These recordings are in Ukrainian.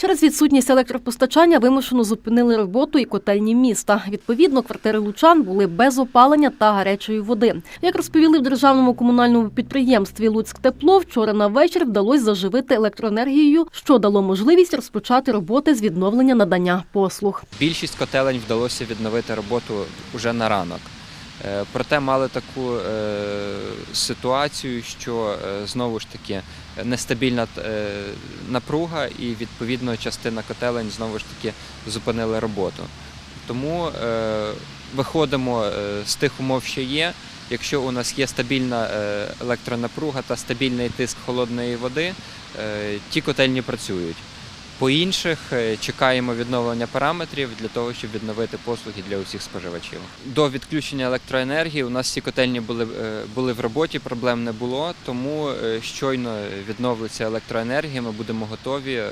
Через відсутність електропостачання вимушено зупинили роботу і котельні міста. Відповідно, квартири лучан були без опалення та гарячої води. Як розповіли в державному комунальному підприємстві Луцьктепло, вчора на вечір вдалося заживити електроенергією, що дало можливість розпочати роботи з відновлення надання послуг. Більшість котелень вдалося відновити роботу уже на ранок. Е, Проте мали таку е, ситуацію, що е, знову ж таки нестабільна напруга, і відповідно частина котелень знову ж таки зупинили роботу. Тому виходимо з тих умов, що є. Якщо у нас є стабільна електронапруга та стабільний тиск холодної води, ті котельні працюють. По інших е, чекаємо відновлення параметрів для того, щоб відновити послуги для усіх споживачів. До відключення електроенергії у нас всі котельні були, е, були в роботі, проблем не було. Тому е, щойно відновиться електроенергія, ми будемо готові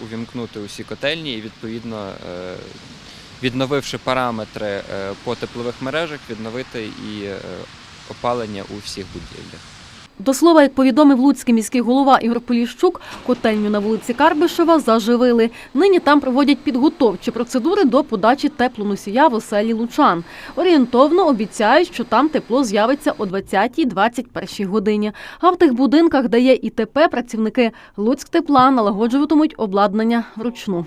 увімкнути усі котельні і відповідно. Відновивши параметри по теплових мережах, відновити і опалення у всіх будівлях. До слова, як повідомив луцький міський голова Ігор Поліщук, котельню на вулиці Карбишева заживили. Нині там проводять підготовчі процедури до подачі теплоносія в оселі Лучан. Орієнтовно обіцяють, що там тепло з'явиться о 20-21 годині. А в тих будинках, де є ІТП, працівники Луцьктепла налагоджуватимуть обладнання вручну.